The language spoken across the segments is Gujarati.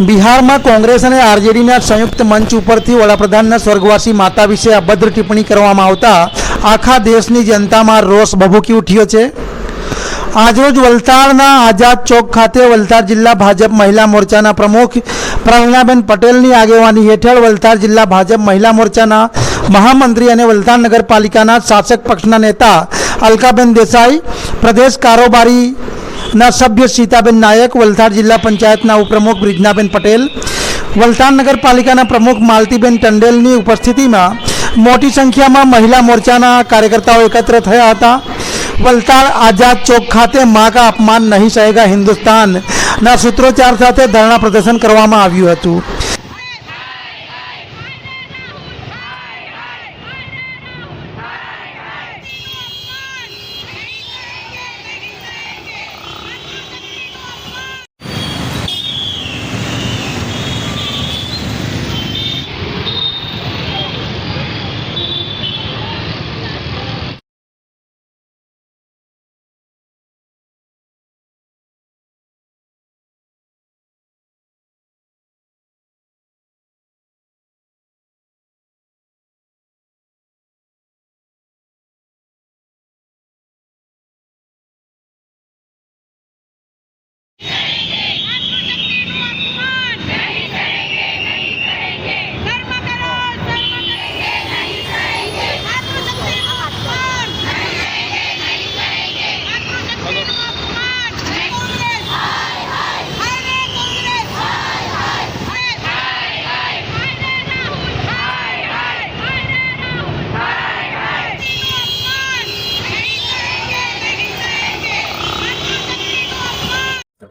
બિહારમાં કોંગ્રેસ અને આરજેડીના સંયુક્ત મંચ ઉપરથી વડાપ્રધાનના સ્વર્ગવાસી માતા વિશે અભદ્ર ટિપ્પણી કરવામાં આવતા આખા દેશની જનતામાં રોષ ભભૂકી ઉઠ્યો છે. આજરોજ વલસાડના આઝાદ ચોક ખાતે વલસાડ જિલ્લા ભાજપ મહિલા મોરચાના પ્રમુખ પ્રવીણાબેન પટેલની આગેવાની હેઠળ વલસાડ જિલ્લા ભાજપ મહિલા મોરચાના મહામંત્રી અને વલસાડ નગરપાલિકાના શાસક પક્ષના નેતા અલકાબેન દેસાઈ, પ્રદેશ કારોબારી ના સભ્ય સીતાબેન નાયક વલસાડ જિલ્લા પંચાયતના ઉપપ્રમુખ બ્રિજનાબેન પટેલ વલસાડ નગરપાલિકાના પ્રમુખ માલતીબેન ટંડેલની ઉપસ્થિતિમાં મોટી સંખ્યામાં મહિલા મોરચાના કાર્યકર્તાઓ એકત્ર થયા હતા. વલસાડ આઝાદ ચોક ખાતે મા કા અપમાન નહીં સહેગા હિન્દુસ્તાનના સૂત્રોચ્ચાર સાથે ધરણા પ્રદર્શન કરવામાં આવ્યું હતું.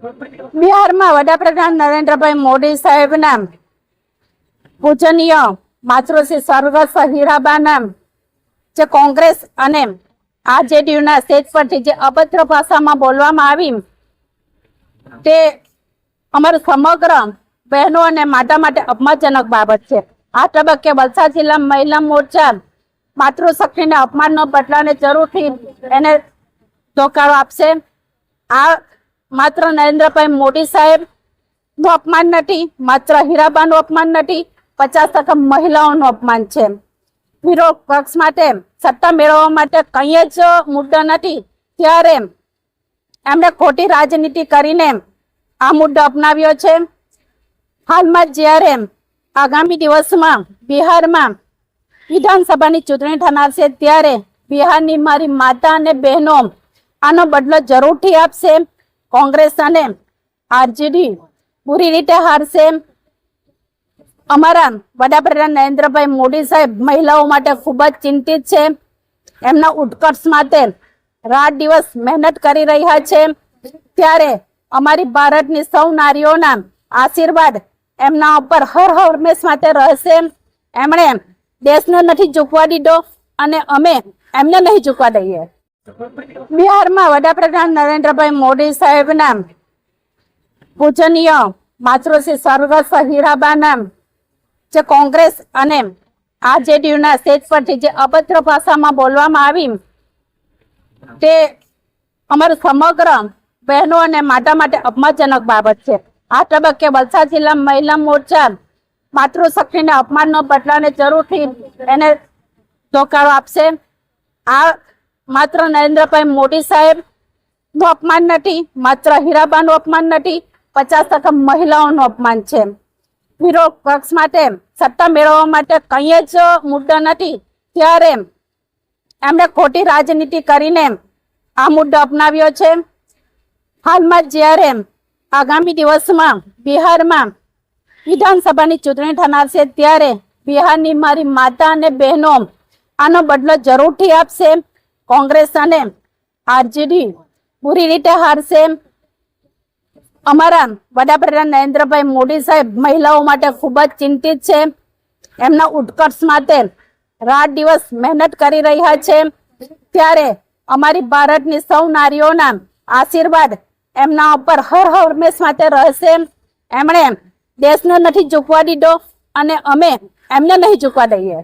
બિહારમાં વડાપ્રધાન નરેન્દ્રભાઈ મોદી સાહેબના પૂજનીય માતૃશ્રી સ્વર્ગસ્થ હીરાબાના જે કોંગ્રેસ અને આરજેડીયુના સ્ટેજ પરથી જે અભદ્ર ભાષામાં બોલવામાં આવી, તે અમારું સમગ્ર બહેનો અને માતા માટે અપમાનજનક બાબત છે. આ તબક્કે વલસાડ જિલ્લા મહિલા મોરચા માતૃશક્તિને અપમાનનો બદલાને જરૂરથી એને ધોકારો આપશે. આ માત્ર નરેન્દ્રભાઈ મોદી સાહેબનું અપમાન નથી, માત્ર હીરાબાનું અપમાન નથી, પચાસ ટકા મહિલાઓનું અપમાન છે. વિરોધ પક્ષ માટે, સત્તા મેળવવા માટે કંઈ જ મુદ્દો નથી. ત્યારે એમણે ખોટી રાજનીતિ કરીને આ મુદ્દો અપનાવ્યો છે. હાલમાં જ્યારે આગામી દિવસમાં બિહારમાં વિધાનસભાની ચૂંટણી થનાર છે, ત્યારે બિહારની મારી માતા અને બહેનો આનો બદલો જરૂરથી આપશે. કોંગ્રેસ અને આરજેડી પૂરી રીતે હારશે અમારા વડાપ્રધાન નરેન્દ્રભાઈ મોદી સાહેબ મહિલાઓ માટે ખૂબ જ ચિંતિત છે એમના ઉત્કર્ષ માટે રાત દિવસ મહેનત કરી રહ્યા છે ત્યારે અમારી ભારતની સૌ નારીઓના આશીર્વાદ એમના ઉપર હર હંમેશ માટે રહેશે એમણે દેશને નથી ચૂકવા દીધો અને અમે એમને નહીં ચૂકવા દઈએ. બિહારમાં વડાપ્રધાન નરેન્દ્રભાઈ મોદી સાહેબના પૂજનીય માતૃશ્રી સ્વર્ગસ્થ હીરાબાના જે કોંગ્રેસ અને આરજેડીયુના સ્ટેજ પરથી જે અભદ્ર ભાષામાં બોલવામાં આવી, તે અમારું સમગ્ર બહેનો અને માતા માટે અપમાનજનક બાબત છે. આ તબક્કે વલસાડ જિલ્લા મહિલા મોરચા માતૃશક્તિને અપમાનનો બદલાને જરૂરથી એને ધોકારો આપશે. આ માત્ર નરેન્દ્રભાઈ મોદી સાહેબનું અપમાન નથી, માત્ર હીરાબાનું અપમાન નથી, પચાસ ટકા મહિલાઓનું અપમાન છે. વિરોધ પક્ષ માટે, સત્તા મેળવવા માટે કંઈ જ મુદ્દો નથી. ત્યારે એમણે ખોટી રાજનીતિ કરીને આ મુદ્દો અપનાવ્યો છે. હાલમાં જ્યારે આગામી દિવસમાં બિહારમાં વિધાનસભાની ચૂંટણી થનાર છે, ત્યારે બિહારની મારી માતા અને બહેનો આનો બદલો જરૂરથી આપશે. કોંગ્રેસ અને આરજેડી પૂરી રીતે હારશે. અમારા વડાપ્રધાન નરેન્દ્રભાઈ મોદી સાહેબ મહિલાઓ માટે ખૂબ જ ચિંતિત છે. એમના ઉત્કર્ષ માટે રાત દિવસ મહેનત કરી રહ્યા છે. ત્યારે અમારી ભારતની સૌ નારીઓના આશીર્વાદ એમના ઉપર હર હંમેશ માટે રહેશે. એમણે દેશને નથી ચૂકવા દીધો અને અમે એમને નહીં ચૂકવા દઈએ.